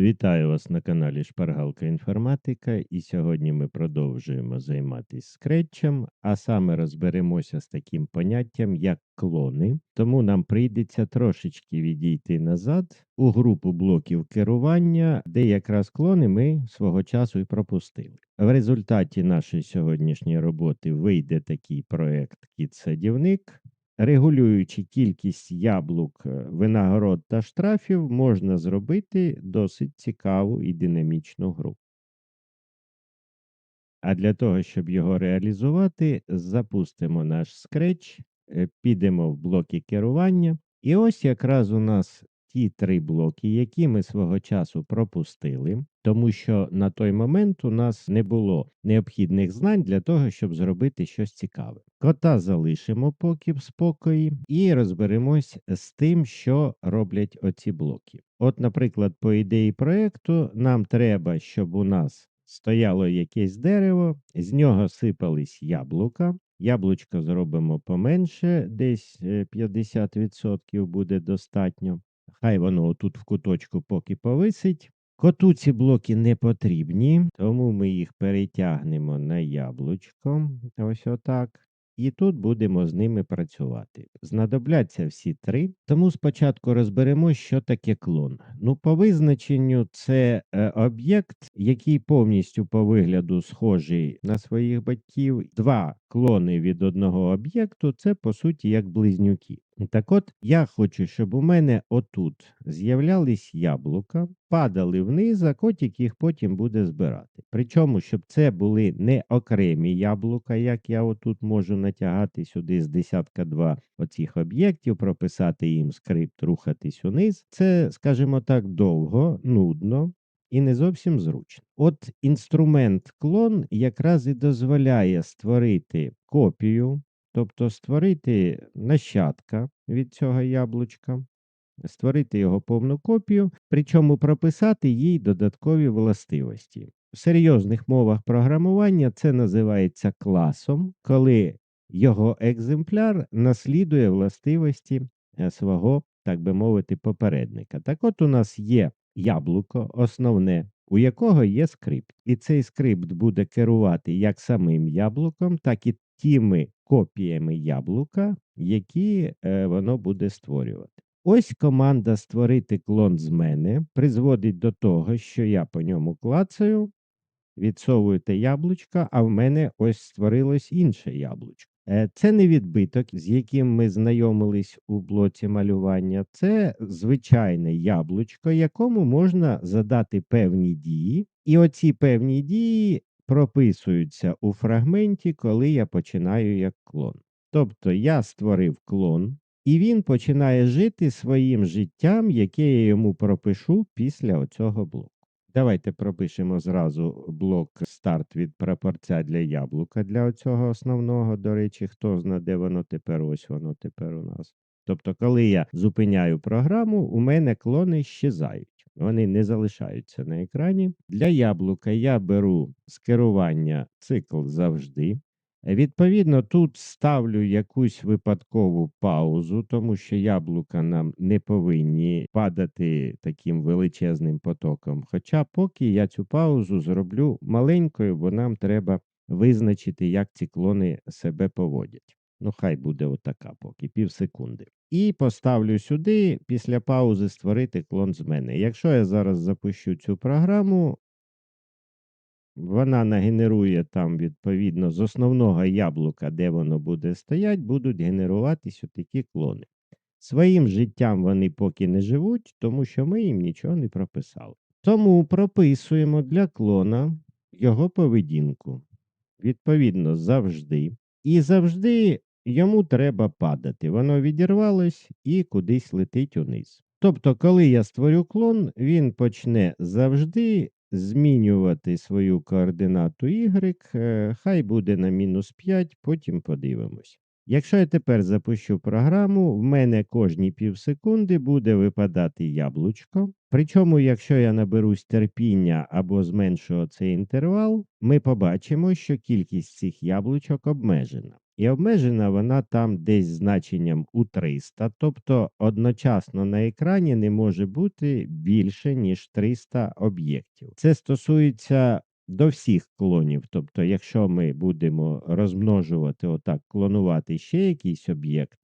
Вітаю вас на каналі Шпаргалка Інформатика, і сьогодні ми продовжуємо займатися скретчем, а саме розберемося з таким поняттям, як клони. Тому нам прийдеться трошечки відійти назад у групу блоків керування, де якраз клони ми свого часу і пропустили. В результаті нашої сьогоднішньої роботи вийде такий проект Кіт-садівник. Регулюючи кількість яблук, е, винагород та штрафів, можна зробити досить цікаву і динамічну гру. А для того, щоб його реалізувати, запустимо наш Scratch, е, підемо в блоки керування. І ось якраз у нас ті три блоки, які ми свого часу пропустили, тому що на той момент у нас не було необхідних знань для того, щоб зробити щось цікаве. Кота залишимо поки в спокої і розберемось з тим, що роблять оці блоки. От, наприклад, по ідеї проєкту, нам треба, щоб у нас стояло якесь дерево, з нього сипались яблука. Яблучко зробимо поменше, десь 50% буде достатньо. Хай воно тут в куточку поки повисить. Коту ці блоки не потрібні, тому ми їх перетягнемо на яблучко. Ось отак. І тут будемо з ними працювати. Знадобляться всі три. Тому спочатку розберемо, що таке клон. Ну, по визначенню, це е, об'єкт, який повністю по вигляду схожий на своїх батьків. Два клони від одного об'єкту це по суті як близнюки. Так от я хочу, щоб у мене отут з'являлись яблука, падали вниз, а котик їх потім буде збирати. Причому, щоб це були не окремі яблука, як я отут можу натягати сюди з десятка два оцих об'єктів, прописати їм скрипт, рухатись униз. Це, скажімо так, довго, нудно. І не зовсім зручно. От інструмент клон якраз і дозволяє створити копію Тобто створити нащадка від цього яблучка, створити його повну копію, причому прописати їй додаткові властивості. В серйозних мовах програмування це називається класом, коли його екземпляр наслідує властивості е, свого, так би мовити, попередника. Так от у нас є яблуко, основне, у якого є скрипт. І цей скрипт буде керувати як самим яблуком, так і тими копіями яблука, які е, воно буде створювати. Ось команда створити клон з мене призводить до того, що я по ньому клацаю, відсовую те яблучка, а в мене ось створилось інше яблучко. Е, це не відбиток, з яким ми знайомились у блоці малювання, це звичайне яблучко, якому можна задати певні дії, і оці певні дії прописуються у фрагменті, коли я починаю як клон. Тобто я створив клон, і він починає жити своїм життям, яке я йому пропишу після оцього блоку. Давайте пропишемо зразу блок старт від прапорця для яблука для цього основного. До речі, хто знає, де воно тепер, ось воно тепер у нас. Тобто, коли я зупиняю програму, у мене клони щезають вони не залишаються на екрані. Для яблука я беру з керування цикл завжди. Відповідно, тут ставлю якусь випадкову паузу, тому що яблука нам не повинні падати таким величезним потоком. Хоча поки я цю паузу зроблю маленькою, бо нам треба визначити, як ці клони себе поводять. Ну, хай буде отака поки, пів секунди. І поставлю сюди після паузи створити клон з мене. Якщо я зараз запущу цю програму, вона нагенерує там, відповідно, з основного яблука, де воно буде стоять, будуть генеруватися такі клони. Своїм життям вони поки не живуть, тому що ми їм нічого не прописали. Тому прописуємо для клона його поведінку. Відповідно, завжди. І завжди йому треба падати. Воно відірвалось і кудись летить униз. Тобто, коли я створю клон, він почне завжди змінювати свою координату y, е, хай буде на мінус 5, потім подивимось. Якщо я тепер запущу програму, в мене кожні пів секунди буде випадати яблучко. Причому, якщо я наберусь терпіння або зменшу цей інтервал, ми побачимо, що кількість цих яблучок обмежена. І обмежена вона там десь значенням у 300, тобто одночасно на екрані не може бути більше, ніж 300 об'єктів. Це стосується до всіх клонів. Тобто, якщо ми будемо розмножувати отак, клонувати ще якийсь об'єкт,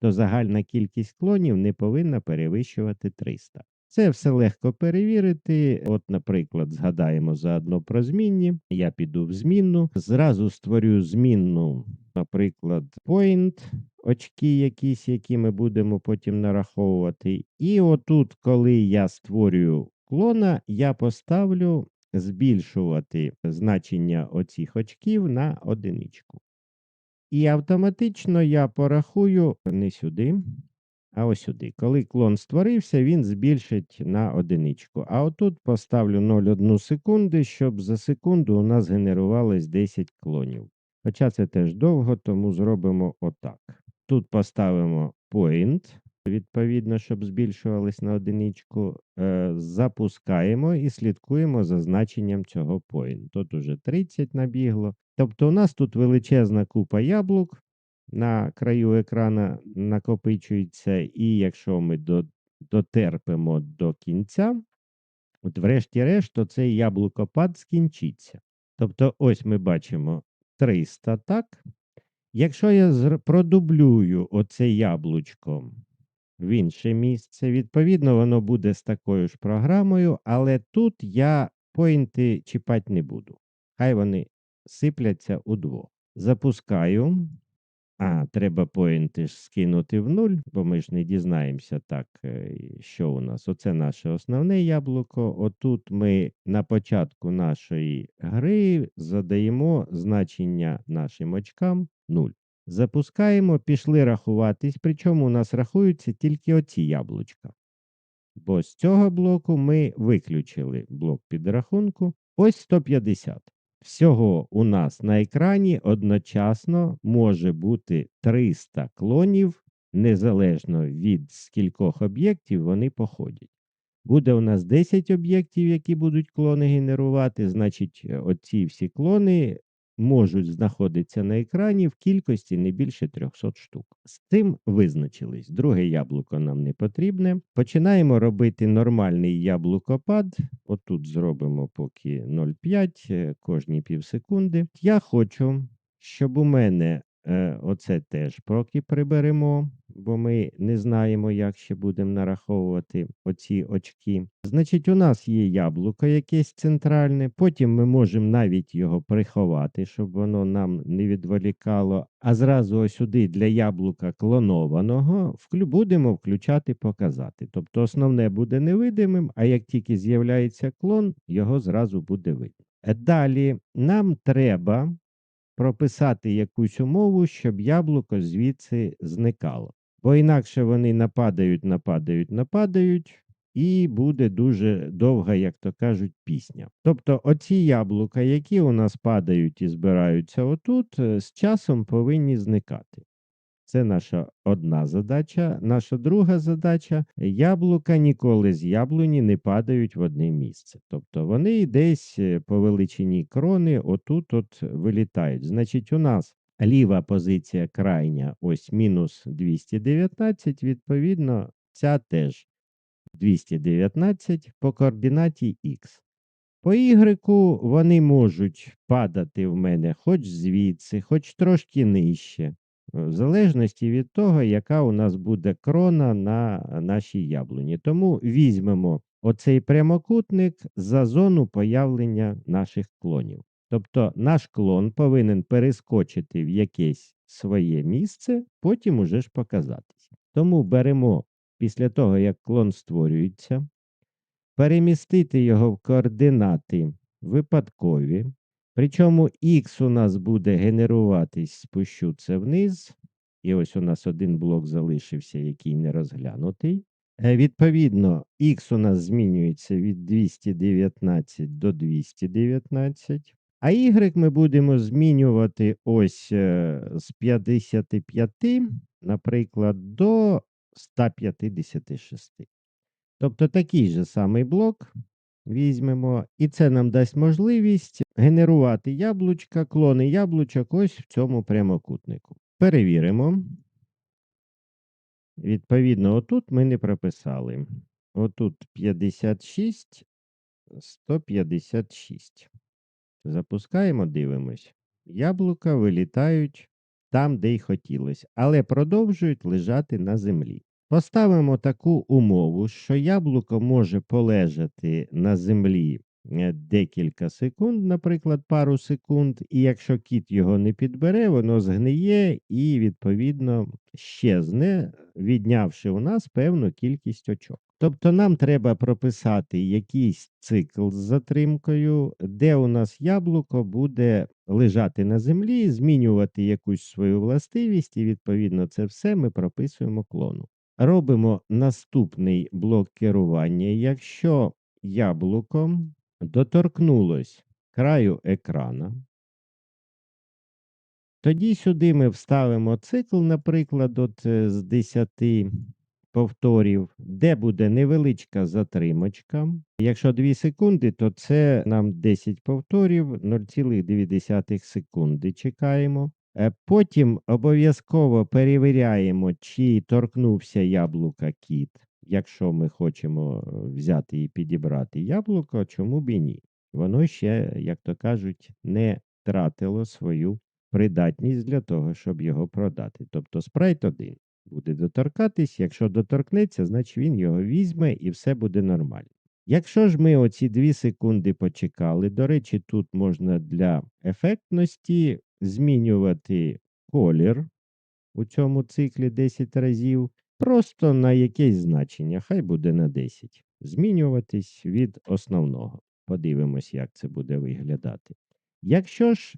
то загальна кількість клонів не повинна перевищувати 300. Це все легко перевірити. От, наприклад, згадаємо заодно про змінні. Я піду в змінну, зразу створю змінну, наприклад, point, очки якісь, які ми будемо потім нараховувати. І отут, коли я створюю клона, я поставлю збільшувати значення оцих очків на одиничку. І автоматично я порахую не сюди, а ось сюди. Коли клон створився, він збільшить на одиничку. А отут поставлю 0,1 секунди, щоб за секунду у нас генерувалось 10 клонів. Хоча це теж довго, тому зробимо отак. Тут поставимо point, відповідно, щоб збільшувались на одиничку. Е, запускаємо і слідкуємо за значенням цього point. Тут уже 30 набігло. Тобто у нас тут величезна купа яблук на краю екрана накопичується, і якщо ми до, дотерпимо до кінця, от врешті-решт, цей яблукопад скінчиться. Тобто, ось ми бачимо 300, так? Якщо я продублюю оце яблучко в інше місце, відповідно, воно буде з такою ж програмою, але тут я поінти чіпати не буду. Хай вони сипляться удвох. Запускаю. А, треба поінти ж скинути в нуль, бо ми ж не дізнаємося так, е, що у нас. Оце наше основне яблуко. Отут ми на початку нашої гри задаємо значення нашим очкам 0. Запускаємо, пішли рахуватись, причому у нас рахуються тільки оці яблучка. Бо з цього блоку ми виключили блок підрахунку. Ось 150. Всього у нас на екрані одночасно може бути 300 клонів, незалежно від скількох об'єктів вони походять. Буде у нас 10 об'єктів, які будуть клони генерувати, значить, оці всі клони можуть знаходитися на екрані в кількості не більше 300 штук. З цим визначились. Друге яблуко нам не потрібне. Починаємо робити нормальний яблукопад. Отут зробимо поки 0,5 е, кожні півсекунди. Я хочу, щоб у мене оце теж поки приберемо, бо ми не знаємо, як ще будемо нараховувати оці очки. Значить, у нас є яблуко якесь центральне, потім ми можемо навіть його приховати, щоб воно нам не відволікало. А зразу сюди для яблука клонованого будемо включати показати. Тобто основне буде невидимим, а як тільки з'являється клон, його зразу буде видно. Е, Далі нам треба прописати якусь умову, щоб яблуко звідси зникало. Бо інакше вони нападають, нападають, нападають, і буде дуже довга, як то кажуть, пісня. Тобто, оці яблука, які у нас падають і збираються отут, е, з часом повинні зникати. Це наша одна задача. Наша друга задача яблука ніколи з яблуні не падають в одне місце. Тобто вони десь е, по величині крони отут от вилітають. Значить, у нас ліва позиція крайня ось мінус 219, відповідно, ця теж 219 по координаті х. По Y вони можуть падати в мене хоч звідси, хоч трошки нижче, в залежності від того, яка у нас буде крона на нашій яблуні. Тому візьмемо оцей прямокутник за зону появлення наших клонів. Тобто наш клон повинен перескочити в якесь своє місце, потім уже ж показатися. Тому беремо після того, як клон створюється, перемістити його в координати випадкові. Причому х у нас буде генеруватись, спущу це вниз. І ось у нас один блок залишився, який не розглянутий. Е, Відповідно, х у нас змінюється від 219 до 219. А y ми будемо змінювати ось е, з 55, наприклад, до 156. Тобто такий же самий блок, візьмемо, і це нам дасть можливість генерувати яблучка, клони яблучок ось в цьому прямокутнику. Перевіримо. Відповідно, отут ми не прописали. Отут 56, 156. Запускаємо, дивимось. Яблука вилітають там, де й хотілося, але продовжують лежати на землі. Поставимо таку умову, що яблуко може полежати на землі е, декілька секунд, наприклад, пару секунд, і якщо кіт його не підбере, воно згниє і, відповідно, щезне, віднявши у нас певну кількість очок. Тобто нам треба прописати якийсь цикл з затримкою, де у нас яблуко буде лежати на землі, змінювати якусь свою властивість, і відповідно це все ми прописуємо клону. Робимо наступний блок керування. Якщо яблуко доторкнулось краю екрана, тоді сюди ми вставимо цикл, наприклад, от е, з 10 повторів, де буде невеличка затримочка. Якщо 2 секунди, то це нам 10 повторів, 0,2 секунди чекаємо. Е, Потім обов'язково перевіряємо, чи торкнувся яблука кіт. Якщо ми хочемо е, взяти і підібрати яблуко, чому б і ні? Воно ще, як то кажуть, не втратило свою придатність для того, щоб його продати. Тобто спрайт один буде доторкатись. Якщо доторкнеться, значить він його візьме і все буде нормально. Якщо ж ми оці 2 секунди почекали, до речі, тут можна для ефектності змінювати колір у цьому циклі 10 разів, просто на якесь значення, хай буде на 10. Змінюватись від основного. Подивимось, як це буде виглядати. Якщо ж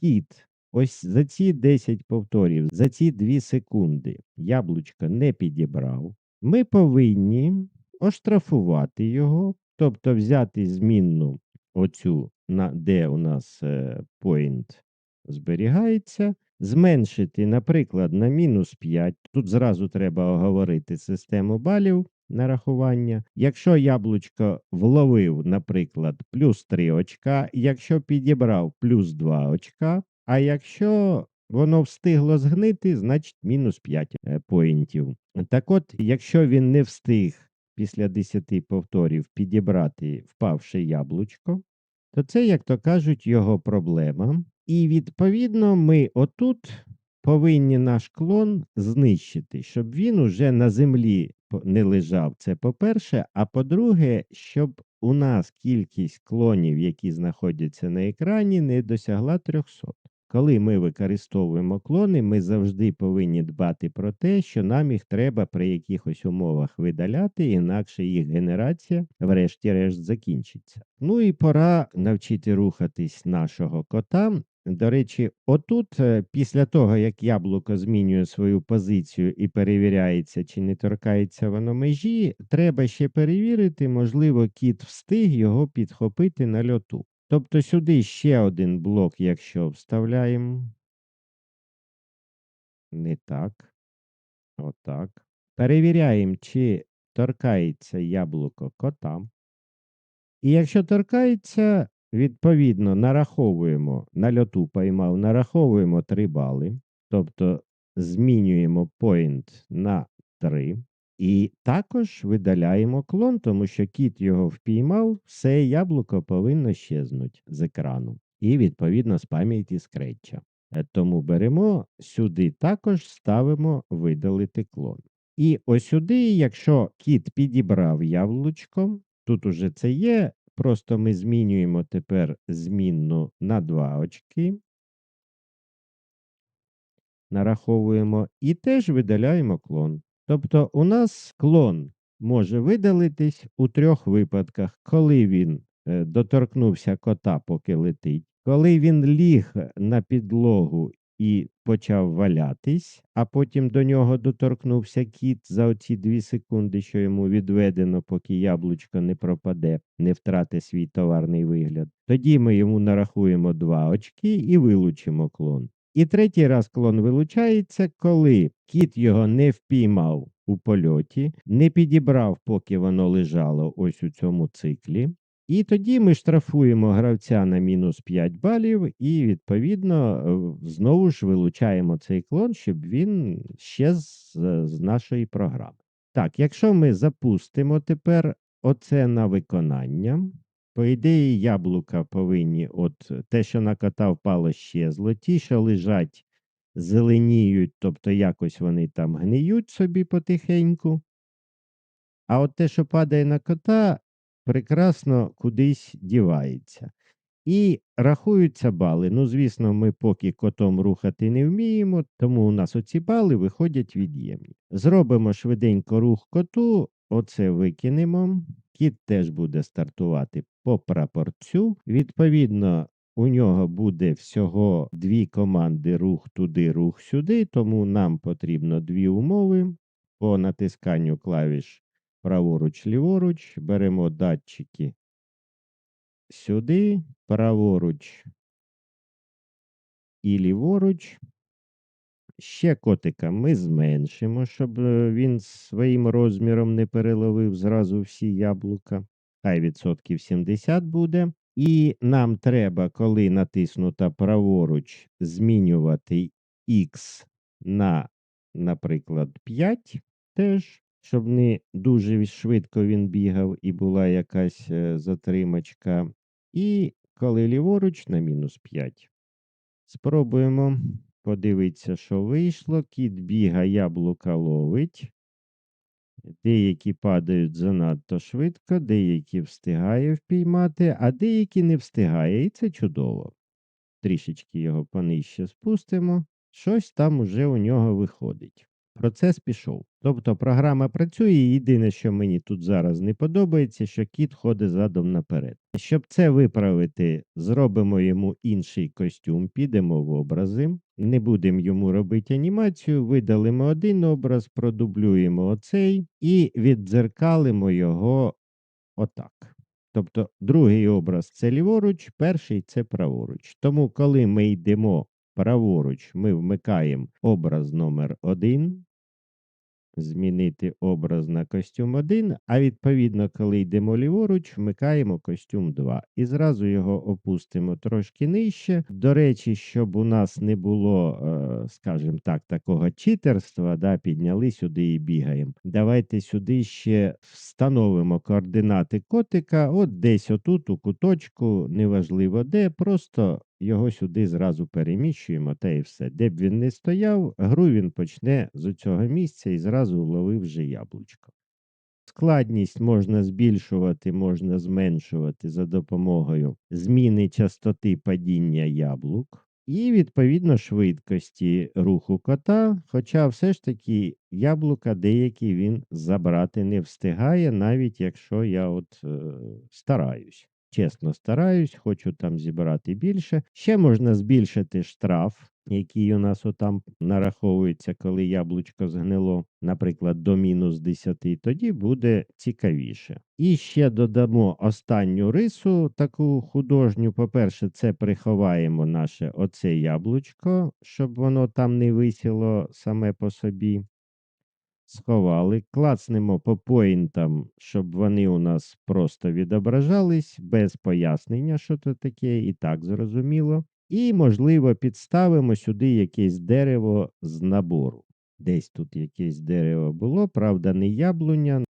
кіт ось за ці 10 повторів, за ці 2 секунди яблучко не підібрав, ми повинні оштрафувати його, тобто взяти змінну оцю, на, де у нас е, point зберігається, зменшити, наприклад, на мінус 5. Тут зразу треба оговорити систему балів нарахування. Якщо яблучко вловив, наприклад, плюс 3 очка, якщо підібрав плюс 2 очка, а якщо воно встигло згнити, значить мінус 5 е, поінтів. Так от, якщо він не встиг після 10 повторів підібрати впавше яблучко, то це, як то кажуть, його проблема. І відповідно ми отут повинні наш клон знищити, щоб він уже на землі не лежав. Це по-перше, а по-друге, щоб у нас кількість клонів, які знаходяться на екрані, не досягла 300. Коли ми використовуємо клони, ми завжди повинні дбати про те, що нам їх треба при якихось умовах видаляти, інакше їх генерація, врешті-решт, закінчиться. Ну і пора навчити рухатись нашого кота. До речі, отут, е, після того, як яблуко змінює свою позицію і перевіряється, чи не торкається воно межі, треба ще перевірити, можливо, кіт встиг його підхопити на льоту. Тобто сюди ще один блок, якщо вставляємо. Не так. Отак. Перевіряємо, чи торкається яблуко кота. І якщо торкається, відповідно, нараховуємо на льоту поймав, нараховуємо 3 бали. Тобто змінюємо point на 3. І також видаляємо клон, тому що кіт його впіймав, все яблуко повинно щезнути з екрану. І, відповідно, з пам'яті скретча. Е, Тому беремо сюди також ставимо видалити клон. І ось сюди, якщо кіт підібрав яблучко, тут уже це є, просто ми змінюємо тепер змінну на 2 очки, нараховуємо і теж видаляємо клон. Тобто у нас клон може видалитись у трьох випадках, коли він е, доторкнувся кота, поки летить, коли він ліг на підлогу і почав валятись, а потім до нього доторкнувся кіт за оці дві секунди, що йому відведено, поки яблучко не пропаде, не втратить свій товарний вигляд. Тоді ми йому нарахуємо два очки і вилучимо клон. І третій раз клон вилучається, коли кіт його не впіймав у польоті, не підібрав, поки воно лежало ось у цьому циклі. І тоді ми штрафуємо гравця на мінус 5 балів і, відповідно, знову ж вилучаємо цей клон, щоб він щез з з нашої програми. Так, якщо ми запустимо тепер оце на виконання, по ідеї, яблука повинні от те, що на кота впало, щезло. Ті, що лежать, зеленіють, тобто якось вони там гниють собі потихеньку. А от те, що падає на кота, прекрасно кудись дівається. І рахуються бали. Ну, звісно, ми поки котом рухати не вміємо, тому у нас оці бали виходять від'ємні. Зробимо швиденько рух коту, оце викинемо. Кіт теж буде стартувати по прапорцю. Відповідно, у нього буде всього дві команди рух туди, рух сюди, тому нам потрібно дві умови. По натисканню клавіш праворуч, ліворуч, беремо датчики сюди, праворуч і ліворуч. Ще котика ми зменшимо, щоб е, він своїм розміром не переловив зразу всі яблука. Хай відсотків 70 буде. І нам треба, коли натиснута праворуч, змінювати X на, наприклад, 5 теж, щоб не дуже швидко він бігав і була якась е, затримочка. І коли ліворуч на мінус 5. Спробуємо подивитися, що вийшло. Кіт біга, яблука ловить. Деякі падають занадто швидко, деякі встигає впіймати, а деякі не встигає, і це чудово. Трішечки його понижче спустимо. Щось там уже у нього виходить. Процес пішов. Тобто програма працює, і єдине, що мені тут зараз не подобається, що кіт ходить задом наперед. Щоб це виправити, зробимо йому інший костюм, підемо в образи, не будемо йому робити анімацію, видалимо один образ, продублюємо оцей і віддзеркалимо його отак. Тобто другий образ це ліворуч, перший це праворуч. Тому, коли ми йдемо праворуч, ми вмикаємо образ номер 1 змінити образ на костюм 1, а відповідно, коли йдемо ліворуч, вмикаємо костюм 2 і зразу його опустимо трошки нижче. До речі, щоб у нас не було, е, скажімо так, такого читерства, да, підняли сюди і бігаємо. Давайте сюди ще встановимо координати котика, от десь отут, у куточку, неважливо де, просто його сюди зразу переміщуємо, та і все. Де б він не стояв, гру він почне з цього місця і зразу вловив вже яблучко. Складність можна збільшувати, можна зменшувати за допомогою зміни частоти падіння яблук і, відповідно, швидкості руху кота. Хоча все ж таки яблука деякі він забрати не встигає, навіть якщо я от е, стараюсь. Чесно стараюсь, хочу там зібрати більше. Ще можна збільшити штраф, який у нас отам нараховується, коли яблучко згнило, наприклад, до мінус 10, тоді буде цікавіше. І ще додамо останню рису, таку художню. По-перше, це приховаємо наше оце яблучко, щоб воно там не висіло саме по собі сховали, клацнемо по поінтам, щоб вони у нас просто відображались, без пояснення, що це таке, і так зрозуміло. І, можливо, підставимо сюди якесь дерево з набору. Десь тут якесь дерево було, правда, не яблуня,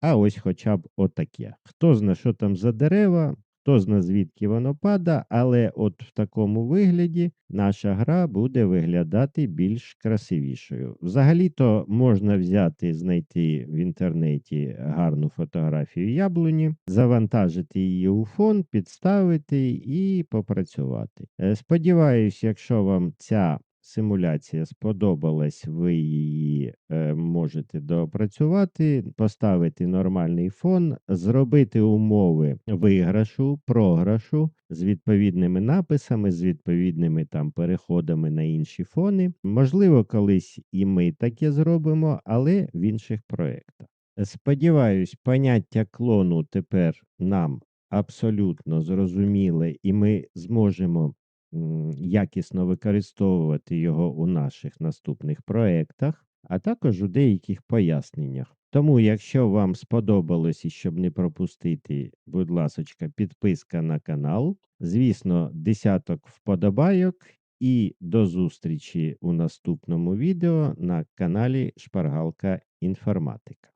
а ось хоча б отаке. Хто знає, що там за дерева, Хто зна звідки воно пада, але от в такому вигляді наша гра буде виглядати більш красивішою. Взагалі-то можна взяти, знайти в інтернеті гарну фотографію яблуні, завантажити її у фон, підставити і попрацювати. Е, сподіваюсь, якщо вам ця симуляція сподобалась, ви її е, можете доопрацювати, поставити нормальний фон, зробити умови виграшу, програшу з відповідними написами, з відповідними там переходами на інші фони. Можливо, колись і ми таке зробимо, але в інших проєктах. Сподіваюсь, поняття клону тепер нам абсолютно зрозуміле, і ми зможемо якісно використовувати його у наших наступних проєктах, а також у деяких поясненнях. Тому, якщо вам сподобалось і щоб не пропустити, будь ласочка, підписка на канал. Звісно, десяток вподобайок і до зустрічі у наступному відео на каналі Шпаргалка Інформатика.